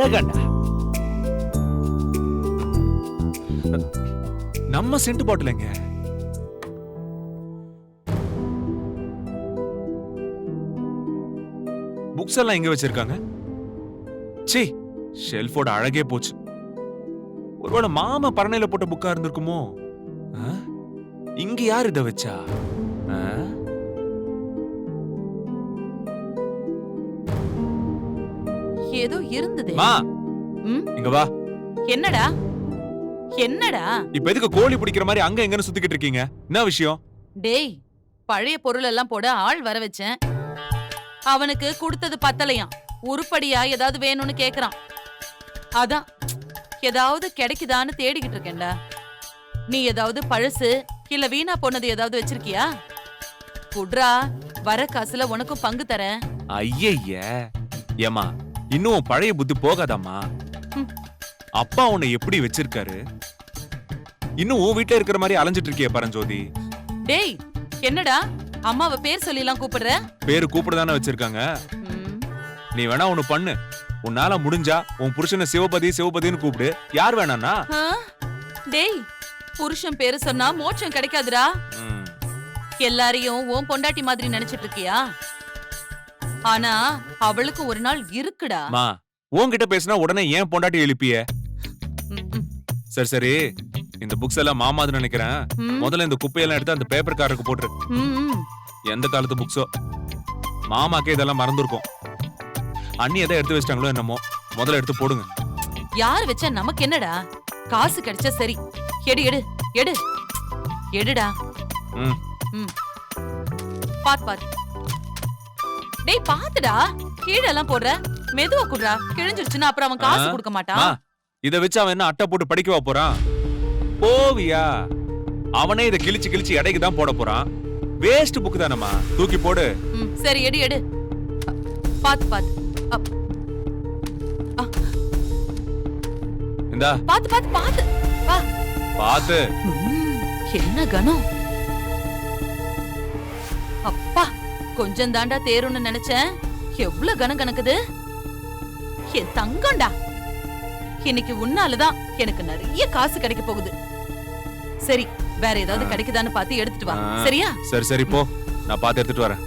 அழகண்டா நம்ம send பாட்டிலங்க books எல்லாம் எங்க வச்சிருக்காங்க? சி ஷெல்ஃபோட அழகே போச்சு. ஒருவேளை மாமா பரணையில போட்ட புக்கா இருந்திருக்குமோ? இங்க யார் இதை வச்சா? ஆ? ஏதோ இருந்தது. மா. ம்? இங்க வா. என்னடா? என்னடா? இப்ப எதுக்கு கோழி பிடிக்கிற மாதிரி அங்க எங்கன்னு சுத்திக்கிட்டு இருக்கீங்க? என்ன விஷயம்? டேய் பழைய பொருள் எல்லாம் போட ஆள் வர வச்சேன். அவனுக்கு கொடுத்தது பத்தலையாம். உருப்படியா ஏதாவது வேணும்னு கேக்குறான். அதான் ஏதாவது கிடைக்குதான்னு தேடிக்கிட்டு இருக்கேன்டா. நீ ஏதாவது பழசு இல்ல வீணா போனது ஏதாவது வச்சிருக்கியா? குட்ரா வர காசுல உனக்கும் பங்கு தரேன். ஐயய்ய ஏமா இன்னும் பழைய புத்தி போகாதாம்மா. அப்பா உன்னை எப்படி வச்சிருக்காரு? இன்னும் உன் வீட்ல இருக்கிற மாதிரி அலைஞ்சிட்டு இருக்கிய பரஞ்சோதி. டேய் என்னடா? அம்மாவை பேர் சொல்லி எல்லாம் கூப்பிடுற? பேரு கூப்பிடுதானே வச்சிருக்காங்க. நீ வேணா ஒண்ணு பண்ணு. உன்னால முடிஞ்சா உன் புருஷனை சிவபதி சிவபதின்னு கூப்பிடு. யார் வேணானா? டேய் புருஷன் பேரு சொன்னா மோட்சம் கிடைக்காதுடா. எல்லாரையும் உன் பொண்டாட்டி மாதிரி நினைச்சிட்டு இருக்கியா? ஆனா அவளுக்கு ஒரு நாள் இருக்குடா. மா உன்கிட்ட பேசினா உடனே ஏன் பொண்டாட்டி எழுப்பிய? சரி சரி. இந்த புக்ஸ் எல்லாம் மாமாது நினைக்கிறேன். முதல்ல இந்த குப்பையெல்லாம் எடுத்து அந்த பேப்பர் காருக்கு போட்டுரு. எந்த காலத்து புக்ஸோ மாமாக்கே இதெல்லாம் மறந்துருக்கும். அண்ணி எதை எடுத்து வச்சிட்டாங்களோ என்னமோ. முதல்ல எடுத்து போடுங்க. யார் வச்சா நமக்கு என்னடா? காசு கிடைச்சா சரி. எடு எடு எடு. எடுடா. ம். பாத் பாத் டேய் பாத்துடா. கீழெல்லாம் போடுற. மெதுவா குடுறா. கிழிஞ்சிருச்சுன்னா அப்புறம் அவன் காசு கொடுக்க மாட்டான். இத வச்சு அவன் என்ன அட்டை போட்டு படிக்கவா போறான்? போவியா? அவனே இத கிழிச்சு கிழிச்சு எடைக்கு தான் போட போறான். வேஸ்ட் புக் தானம்மா. தூக்கி போடு. சரி எடு எடு. பாத்து பாத்து. இந்தா. பாத்து பாத்து பாத்து. வா. பாத்து. என்ன கனம் அப்பா. கொஞ்சம் தாண்டா தேரும்னு நினைச்சேன். எவ்வளவு கனம் கணக்குது? என் தங்கம்டா. இன்னைக்கு உன்னாலதான் எனக்கு நிறைய காசு கிடைக்க போகுது. சரி வேற ஏதாவது. கிடைக்குதான்னு பார்த்து எடுத்துட்டு வா. சரியா? சரி சரி போ. நான் பார்த்து எடுத்துட்டு வரேன்.